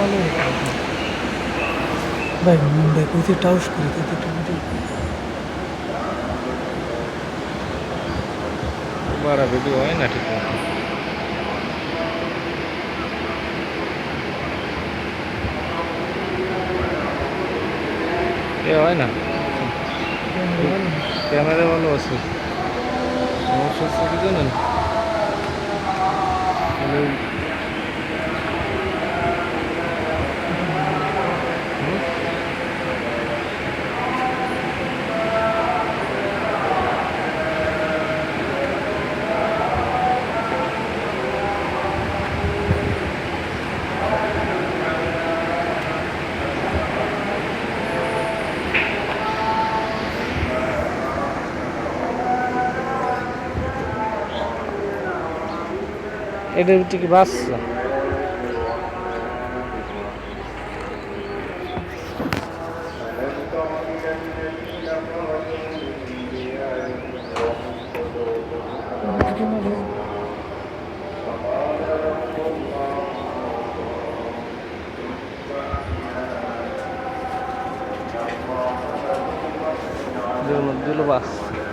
ভালো ভাই মুন্ডায় কইতে টাউস করে একটু ভিডিও বারা ভিডিও হয় না ঠিক মতো? এ হয় ক্যামেরা ভালো আছে। সমস্যা কি জানেন? এটার ভিতরে কি বাচ্চা দুটোর মধ্যে হলো বাচ্চা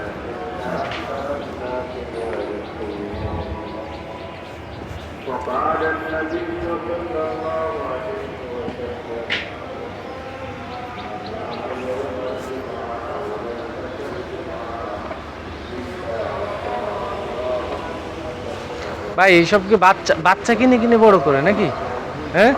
وقال النبي صلى الله عليه وسلم ভাই এইসব কি বাচ্চা বাচ্চা কিনে কিনে বড় করে নাকি হ্যাঁ